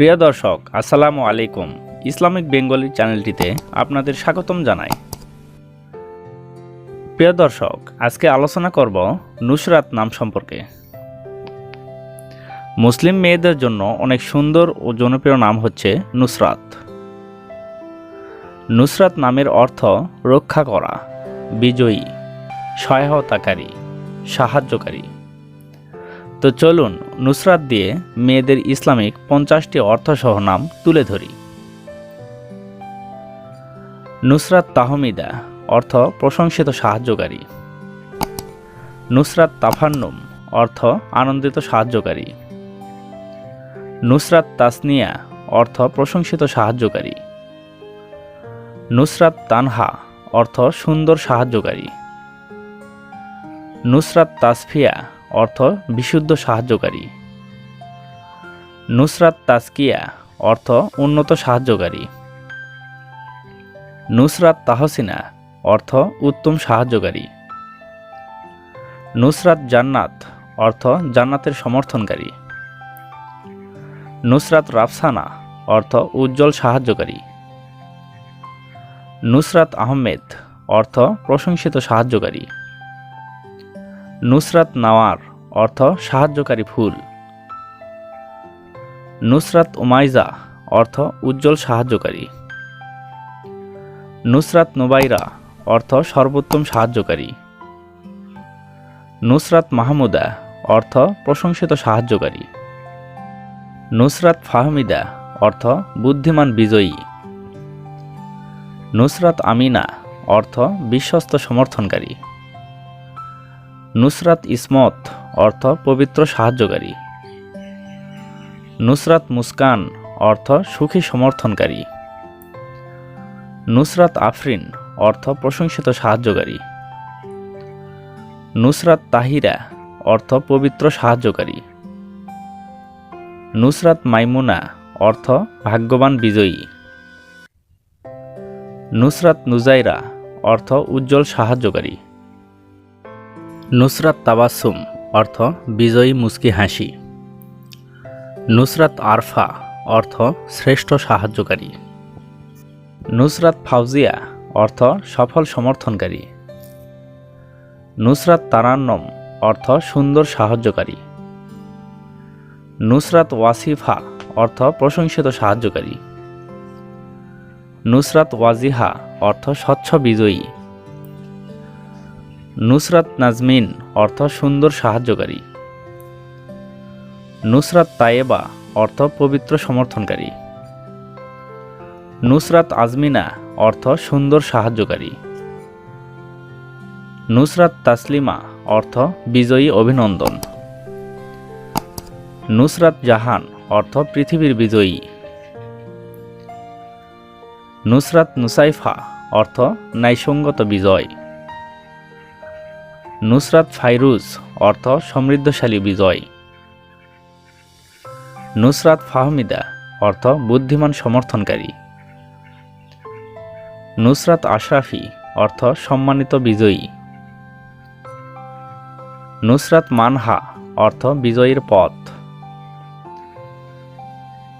প্রিয় দর্শক, আসসালামু আলাইকুম। ইসলামিক বেঙ্গলি চ্যানেলটিতে আপনাদের স্বাগতম জানাই। প্রিয় দর্শক, আজকে আলোচনা করব নুসরাত নাম সম্পর্কে। মুসলিম মেয়েদের জন্য অনেক সুন্দর ও জনপ্রিয় নাম হচ্ছে নুসরাত। নুসরাত নামের অর্থ রক্ষা করা, বিজয়ী, সহায়তাকারী, সাহায্যকারী। তো চলুন নুসরাত দিয়ে মেয়েদের ইসলামিক পঞ্চাশটি অর্থসহ নাম তুলে ধরি। নুসরাত তাহমিদা, অর্থ প্রশংসিত সাহায্যকারী। নুসরাত তাফান্নুম, অর্থ আনন্দিত সাহায্যকারী। নুসরাত তাসনিয়া, অর্থ প্রশংসিত সাহায্যকারী। নুসরাত তানহা, অর্থ সুন্দর সাহায্যকারী। নুসরাত তাসফিয়া অর্থ বিশুদ্ধ সাহায্যকারী। নুসরাত তাসকিয়া অর্থ উন্নত সাহায্যকারী। নুসরাত তাহসিনা, অর্থ উত্তম সাহায্যকারী। নুসরাত জান্নাত, অর্থ জান্নাতের সমর্থনকারী। নুসরাত রাফসানা, অর্থ উজ্জ্বল সাহায্যকারী। নুসরাত আহমেদ, অর্থ প্রশংসিত সাহায্যকারী। নুসরাত নাওয়ার অর্থ সাহায্যকারী ফুল। নুসরাত উমাইজা অর্থ উজ্জ্বল সাহায্যকারী। নুসরাত নুবাইরা অর্থ সর্বোত্তম সাহায্যকারী। নুসরাত মাহমুদা অর্থ প্রশংসিত সাহায্যকারী। নুসরাত ফাহমিদা অর্থ বুদ্ধিমান বিজয়ী। নুসরাত আমিনা অর্থ বিশ্বস্ত সমর্থনকারী। নুসরাত ইসমত অর্থ পবিত্র সাহায্যকারী। নুসরাত মুস্কান অর্থ সুখী সমর্থনকারী। নুসরাত আফরিন অর্থ প্রশংসিত সাহায্যকারী। নুসরাত তাহিরা অর্থ পবিত্র সাহায্যকারী। নুসরাত মাইমুনা অর্থ ভাগ্যবান বিজয়ী। নুসরাত নুজাইরা অর্থ উজ্জ্বল সাহায্যকারী। নুসরাত তাবাসুম অর্থ বিজয়ী মুস্কি হাসি। নুসরাত আরফা, অর্থ শ্রেষ্ঠ সাহায্যকারী। নুসরাত ফাউজিয়া, অর্থ সফল সমর্থনকারী। নুসরাত তারান্নম, অর্থ সুন্দর সাহায্যকারী। নুসরাত ওয়াসিফা, অর্থ প্রশংসিত সাহায্যকারী। নুসরাত ওয়াজিহা, অর্থ স্বচ্ছ বিজয়ী। নুসরাত নাজমিন, অর্থ সুন্দর সাহায্যকারী। নুসরাত তায়েবা অর্থ পবিত্র সমর্থনকারী। নুসরাত আজমিনা, অর্থ সুন্দর সাহায্যকারী। নুসরাত তাসলিমা, অর্থ বিজয়ী অভিনন্দন। নুসরাত জাহান, অর্থ পৃথিবীর বিজয়ী। নুসরাত নুসাইফা, অর্থ ন্যায়সঙ্গত বিজয়। নুসরাত ফাইরুজ, অর্থ সমৃদ্ধশালী বিজয়। নুসরাত ফাহমিদা, অর্থ বুদ্ধিমান সমর্থনকারী। নুসরাত আশরাফি, অর্থ সম্মানিত বিজয়ী। নুসরাত মানহা, অর্থ বিজয়ীর পথ।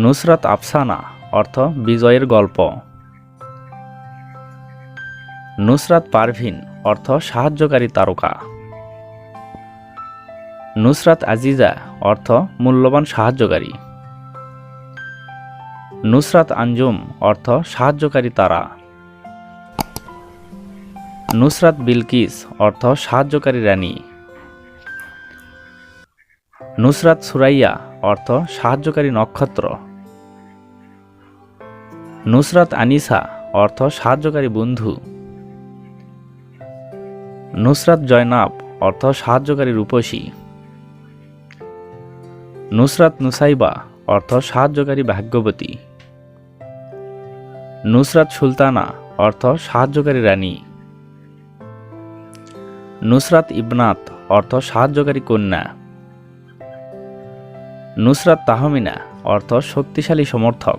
নুসরাত আফসানা, অর্থ বিজয়ের গল্প। নুসরাত পারভিন অর্থ সাহায্যকারী তারকা। নুসরাত আজিজা, অর্থ মূল্যবান সাহায্যকারী। নুসরাত আঞ্জুম, অর্থ সাহায্যকারী তারা। নুসরাত বিলকিস, অর্থ সাহায্যকারী রানী। নুসরাত সুরাইয়া, অর্থ সাহায্যকারী নক্ষত্র। নুসরাত আনিসা, অর্থ সাহায্যকারী বন্ধু। নুসরাত জয়নাব, অর্থ সাহায্যকারী রূপসী। নুসরাত নুসাইবা, অর্থ সাহায্যকারী ভাগ্যবতী। নুসরাত সুলতানা, অর্থ সাহায্যকারী রানী। নুসরাত ইবনাত, অর্থ সাহায্যকারী কন্যা। নুসরাত তাহমিনা, অর্থ শক্তিশালী সমর্থক।